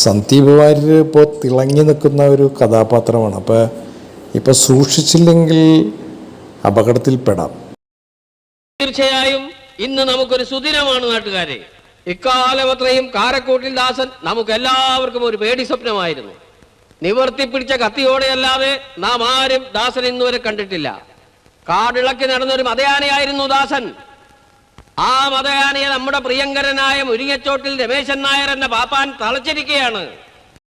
സന്ദീപ് വാര്യർ ഇപ്പോൾ തിളങ്ങി നിൽക്കുന്ന ഒരു കഥാപാത്രമാണ്. അപ്പോൾ ഇപ്പോൾ സൂക്ഷിച്ചില്ലെങ്കിൽ അപകടത്തിൽപ്പെടാം. തീർച്ചയായും ഇന്ന് നമുക്കൊരു സുദിനമാണ് നാട്ടുകാരെ. ഇക്കാലം കാരക്കൂട്ടിൽ കാരക്കോട്ടിൽ ദാസൻ നമുക്ക് എല്ലാവർക്കും ഒരു പേടി സ്വപ്നമായിരുന്നു. നിവർത്തി പിടിച്ച കത്തിയോടെയല്ലാതെ നാം ആരും ദാസൻ ഇന്നുവരെ കണ്ടിട്ടില്ല. കാടിളക്കി നടന്നൊരു മതയാനയായിരുന്നു ദാസൻ. ആ മതയാനയെ നമ്മുടെ പ്രിയങ്കരനായ മുരിങ്ങച്ചോട്ടിൽ രമേശൻ നായർ എന്ന പാപ്പാൻ തളച്ചിരിക്കുകയാണ്.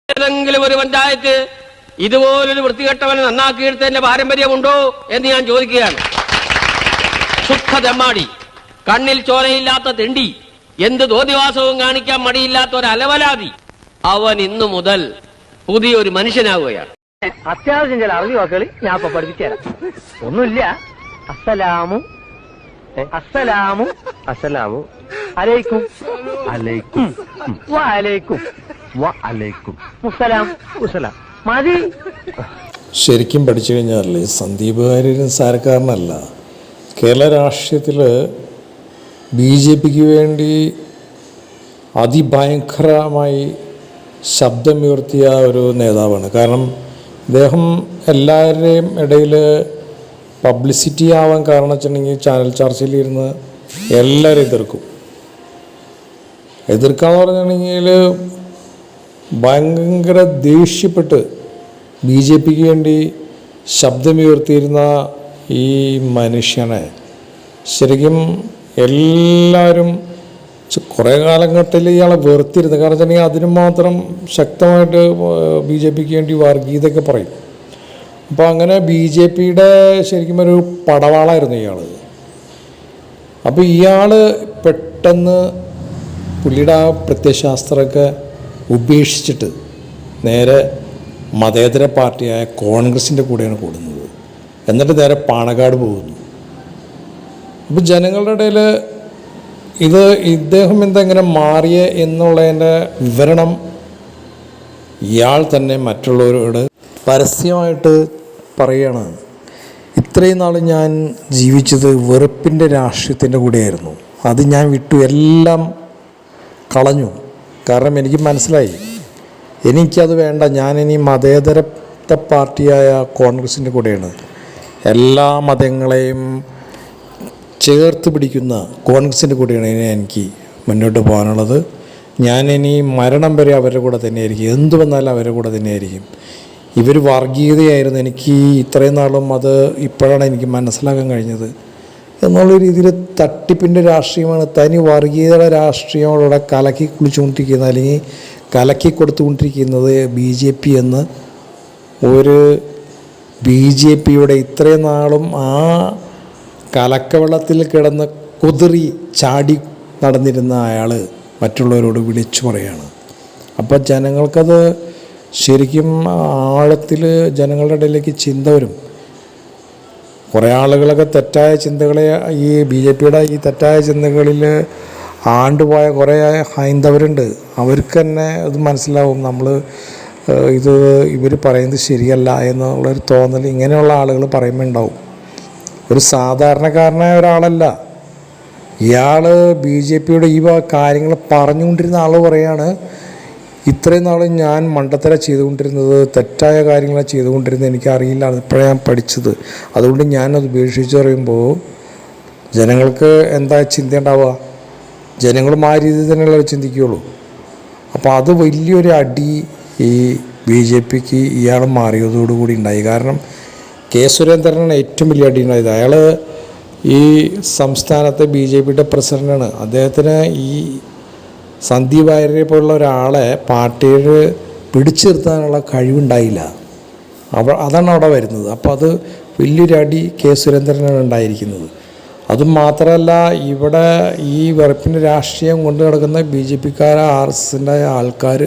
ഏതെങ്കിലും ഒരു പഞ്ചായത്ത് ഇതുപോലൊരു വൃത്തികെട്ടവനെ നന്നാക്കിയെടുത്തതിന്റെ പാരമ്പര്യമുണ്ടോ എന്ന് ഞാൻ ചോദിക്കുകയാണ്. ശുദ്ധ തെമ്മാടി കണ്ണിൽ ചോരയില്ലാത്ത തെണ്ടി എന്ത് ദോതിവാസവും കാണിക്കാൻ മടിയില്ലാത്ത ഒരു അലവലാതി. അവൻ ഇന്നു മുതൽ പുതിയൊരു മനുഷ്യനാവുകയാണ്. അത്യാവശ്യം ചില അറിവ് വാക്കുകൾ ഞാൻ ഇപ്പൊ പഠിപ്പിച്ചു തരാം ഒന്നുമില്ല. അസ്സലാമു അസ്സലാമു അസ്സലാമു അലൈക്കും. അലൈക്കും. വലൈക്കും. വലൈക്കും മുസലാം മുസലാം മതി. ശരിക്കും പഠിച്ചു കഴിഞ്ഞാൽ സന്ദീപ് കാര്യം സാരക്കാരനല്ല. കേരള രാഷ്ട്രീയത്തിൽ ബി ജെ പിക്ക് വേണ്ടി അതിഭയങ്കരമായി ശബ്ദമുയർത്തിയ ഒരു നേതാവാണ്. കാരണം ഇദ്ദേഹം എല്ലാവരുടെയും ഇടയിൽ പബ്ലിസിറ്റി ആവാൻ കാരണം വെച്ചിട്ടുണ്ടെങ്കിൽ ചാനൽ ചർച്ചയിൽ ഇരുന്ന് എല്ലാവരും എതിർക്കും. എതിർക്കാന്ന് പറഞ്ഞിട്ടുണ്ടെങ്കിൽ ഭയങ്കര ദേഷ്യപ്പെട്ട് ബി ജെ പിക്ക് വേണ്ടി ശബ്ദമുയർത്തിയിരുന്ന ഈ മനുഷ്യനെ ശരിക്കും എല്ലാവരും കുറേ കാലഘട്ടത്തിൽ ഇയാളെ വെറുത്തിരുന്നു. കാരണം വെച്ചിട്ടുണ്ടെങ്കിൽ അതിന് മാത്രം ശക്തമായിട്ട് ബി ജെ പിക്ക് വേണ്ടി വർഗീയതയൊക്കെ പറയും. അപ്പോൾ അങ്ങനെ ബി ജെ പിയുടെ ശരിക്കും ഒരു പടവാളായിരുന്നു ഇയാൾ അപ്പോൾ ഇയാൾ പെട്ടെന്ന് പുള്ളിയുടെ ആ പ്രത്യശാസ്ത്രമൊക്കെ ഉപേക്ഷിച്ചിട്ട് നേരെ മതേതര പാർട്ടിയായ കോൺഗ്രസിന്റെ കൂടെയാണ് കൂടുന്നത്. എന്നിട്ട് നേരെ പാണക്കാട് പോകുന്നു. അപ്പോൾ ജനങ്ങളുടെ ഇടയിൽ ഇത് ഇദ്ദേഹം എന്തെങ്ങനെ മാറിയ എന്നുള്ളതിന്റെ വിവരണം ഇയാൾ തന്നെ മറ്റുള്ളവരോട് പരസ്യമായിട്ട് പറയുകയാണ് ഇത്രയും നാൾ ഞാൻ ജീവിച്ചത് വെറുപ്പിന്റെ രാഷ്ട്രീയത്തിന്റെ കൂടെയായിരുന്നു. അത് ഞാൻ വിട്ടു എല്ലാം കളഞ്ഞു. കാരണം എനിക്ക് മനസ്സിലായി എനിക്കത് വേണ്ട. ഞാനിനി മതേതരത്തെ പാർട്ടിയായ കോൺഗ്രസിന്റെ കൂടെയാണ്. എല്ലാ മതങ്ങളെയും ചേർത്ത് പിടിക്കുന്ന കോൺഗ്രസിന്റെ കൂടെയാണ് ഇനി എനിക്ക് മുന്നോട്ട് പോകാനുള്ളത്. ഞാനിനി മരണം വരെ അവരുടെ കൂടെ തന്നെയായിരിക്കും. എന്ത് വന്നാലും അവരുടെ കൂടെ തന്നെയായിരിക്കും. ഇവർ വർഗീയതയായിരുന്നു. എനിക്ക് ഇത്രയും നാളും അത് ഇപ്പോഴാണ് എനിക്ക് മനസ്സിലാക്കാൻ കഴിഞ്ഞത്. എന്നുള്ള രീതിയിൽ തട്ടിപ്പിന്റെ രാഷ്ട്രീയമാണ്. തനി വർഗീയതയുടെ രാഷ്ട്രീയങ്ങളോടെ കലക്കി കുളിച്ചുകൊണ്ടിരിക്കുന്നത് അല്ലെങ്കിൽ കലക്കി കൊടുത്തുകൊണ്ടിരിക്കുന്നത് ബി ജെ പി എന്ന് ഒരു ബി ജെ പിയുടെ ഇത്രയും നാളും ആ കലക്കവെള്ളത്തിൽ കിടന്ന് കുതിറി ചാടി നടന്നിരുന്ന അയാൾ മറ്റുള്ളവരോട് വിളിച്ചു പറയാണ്. അപ്പോൾ ജനങ്ങൾക്കത് ശരിക്കും ആഴത്തിൽ ജനങ്ങളുടെ ഇടയിലേക്ക് ചിന്ത വരും. കുറേ ആളുകളൊക്കെ തെറ്റായ ചിന്തകളെ ഈ ബി ജെ പിയുടെ ഈ തെറ്റായ ചിന്തകളിൽ ആണ്ടുപോയ കുറേ ഹൈന്ദവരുണ്ട്. അവർക്ക് തന്നെ ഇത് മനസ്സിലാവും. നമ്മൾ ഇത് ഇവർ പറയുന്നത് ശരിയല്ല എന്നുള്ളൊരു തോന്നൽ ഇങ്ങനെയുള്ള ആളുകൾ പറയുമ്പോൾ ഉണ്ടാവും. ഒരു സാധാരണക്കാരനായ ഒരാളല്ല. ഇയാൾ ബി ജെ പിയുടെ ഈ കാര്യങ്ങൾ പറഞ്ഞുകൊണ്ടിരുന്ന ആൾ പറയാണ് ഇത്രയും നാൾ ഞാൻ മണ്ടത്തര ചെയ്തുകൊണ്ടിരുന്നത് തെറ്റായ കാര്യങ്ങൾ ചെയ്തുകൊണ്ടിരുന്നത് എനിക്കറിയില്ല അതിപ്പോഴാണ് ഞാൻ പഠിച്ചത്. അതുകൊണ്ട് ഞാനത് ഉപേക്ഷിച്ച് പറയുമ്പോൾ ജനങ്ങൾക്ക് എന്താ ചിന്ത ഉണ്ടാവുക ജനങ്ങളും ആ രീതിയിൽ തന്നെയല്ലേ ചിന്തിക്കുകയുള്ളൂ അപ്പോൾ അത് വലിയൊരു അടി ഈ ബി ജെ പിക്ക് ഇയാൾ മാറിയതോടുകൂടി ഉണ്ടായി. കാരണം കെ സുരേന്ദ്രനാണ് ഏറ്റവും വലിയ അടി ഉണ്ടായത്. അയാൾ ഈ സംസ്ഥാനത്തെ ബി ജെ പിയുടെ പ്രസിഡന്റാണ് അദ്ദേഹത്തിന് ഈ സന്ദീപ് വാര്യരെ പോലുള്ള ഒരാളെ പാർട്ടിയിൽ പിടിച്ചു നിർത്താനുള്ള കഴിവുണ്ടായില്ല. അവ അതാണ് അവിടെ വരുന്നത്. അപ്പോൾ അത് വലിയൊരു അടി കെ സുരേന്ദ്രനാണ് ഉണ്ടായിരിക്കുന്നത്. അതും മാത്രമല്ല ഇവിടെ ഈ വെറുപ്പിന്റെ രാഷ്ട്രീയം കൊണ്ടു നടക്കുന്ന ബി ജെ പിക്കാർ ആർ എസ് എസിന്റെ ആൾക്കാർ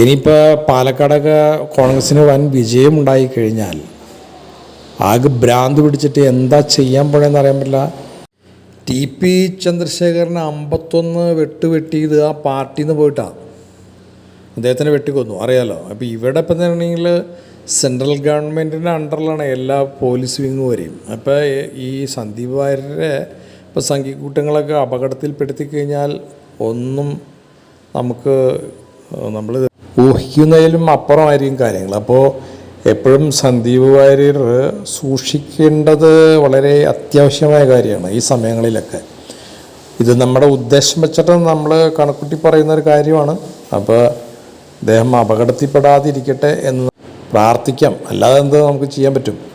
ഇനിയിപ്പോൾ പാലക്കാടൊക്കെ കോൺഗ്രസിന് വൻ വിജയം ഉണ്ടായിക്കഴിഞ്ഞാൽ ആകെ ഭ്രാന്ത് പിടിച്ചിട്ട് എന്താ ചെയ്യാൻ പോണെന്ന് അറിയാൻ പറ്റില്ല. ടി പി ചന്ദ്രശേഖരന് അമ്പത്തൊന്ന് വെട്ട് വെട്ടിയത് ആ പാർട്ടിയിൽ നിന്ന് പോയിട്ടാണ് അദ്ദേഹത്തിനെ വെട്ടിക്കൊന്നു അറിയാലോ. അപ്പോൾ ഇവിടെ ഇപ്പം തന്നെയാണെങ്കിൽ സെൻട്രൽ ഗവൺമെന്റിന്റെ അണ്ടറിലാണ് എല്ലാ പോലീസ് വിങ്ങും വരെയും. അപ്പോൾ ഈ സന്ദീപ് വാര്യരെ ഇപ്പോൾ സംഘിക്കൂട്ടങ്ങളൊക്കെ അപകടത്തിൽപ്പെടുത്തി കഴിഞ്ഞാൽ ഒന്നും നമുക്ക് നമ്മൾ ഊഹിക്കുന്നതിലും അപ്പുറമായിരിക്കും കാര്യങ്ങൾ. അപ്പോൾ എപ്പോഴും സന്ദീപ് വാര്യർ സൂക്ഷിക്കേണ്ടത് വളരെ അത്യാവശ്യമായ കാര്യമാണ് ഈ സമയങ്ങളിലൊക്കെ. ഇത് നമ്മുടെ ഉദ്ദേശം വെച്ചിട്ട് നമ്മൾ കണക്കുട്ടി പറയുന്ന ഒരു കാര്യമാണ്. അപ്പോൾ അദ്ദേഹം അപകടത്തിൽപ്പെടാതിരിക്കട്ടെ എന്ന് പ്രാർത്ഥിക്കാം. അല്ലാതെ എന്ത് നമുക്ക് ചെയ്യാൻ പറ്റും?